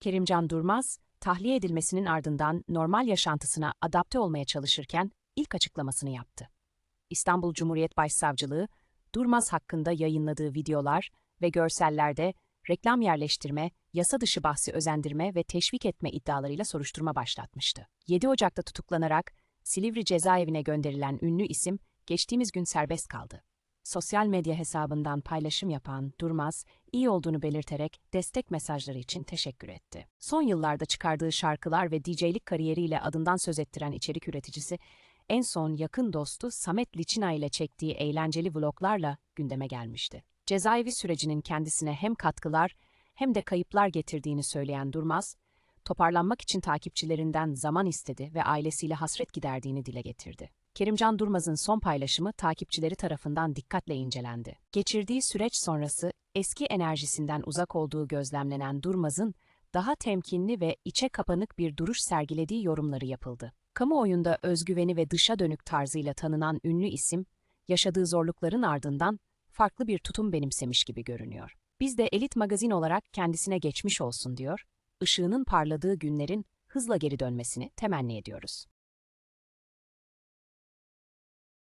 Kerimcan Durmaz, tahliye edilmesinin ardından normal yaşantısına adapte olmaya çalışırken ilk açıklamasını yaptı. İstanbul Cumhuriyet Başsavcılığı, Durmaz hakkında yayınladığı videolar ve görsellerde reklam yerleştirme, yasa dışı bahsi özendirme ve teşvik etme iddialarıyla soruşturma başlatmıştı. 7 Ocak'ta tutuklanarak Silivri cezaevine gönderilen ünlü isim geçtiğimiz gün serbest kaldı. Sosyal medya hesabından paylaşım yapan Durmaz, iyi olduğunu belirterek destek mesajları için teşekkür etti. Son yıllarda çıkardığı şarkılar ve DJ'lik kariyeriyle adından söz ettiren içerik üreticisi, en son yakın dostu Samet Liçina ile çektiği eğlenceli vloglarla gündeme gelmişti. Cezaevi sürecinin kendisine hem katkılar hem de kayıplar getirdiğini söyleyen Durmaz, toparlanmak için takipçilerinden zaman istedi ve ailesiyle hasret giderdiğini dile getirdi. Kerimcan Durmaz'ın son paylaşımı takipçileri tarafından dikkatle incelendi. Geçirdiği süreç sonrası eski enerjisinden uzak olduğu gözlemlenen Durmaz'ın daha temkinli ve içe kapanık bir duruş sergilediği yorumları yapıldı. Kamuoyunda özgüveni ve dışa dönük tarzıyla tanınan ünlü isim, yaşadığı zorlukların ardından farklı bir tutum benimsemiş gibi görünüyor. Biz de Elit Magazin olarak kendisine geçmiş olsun diyor, ışığının parladığı günlerin hızla geri dönmesini temenni ediyoruz.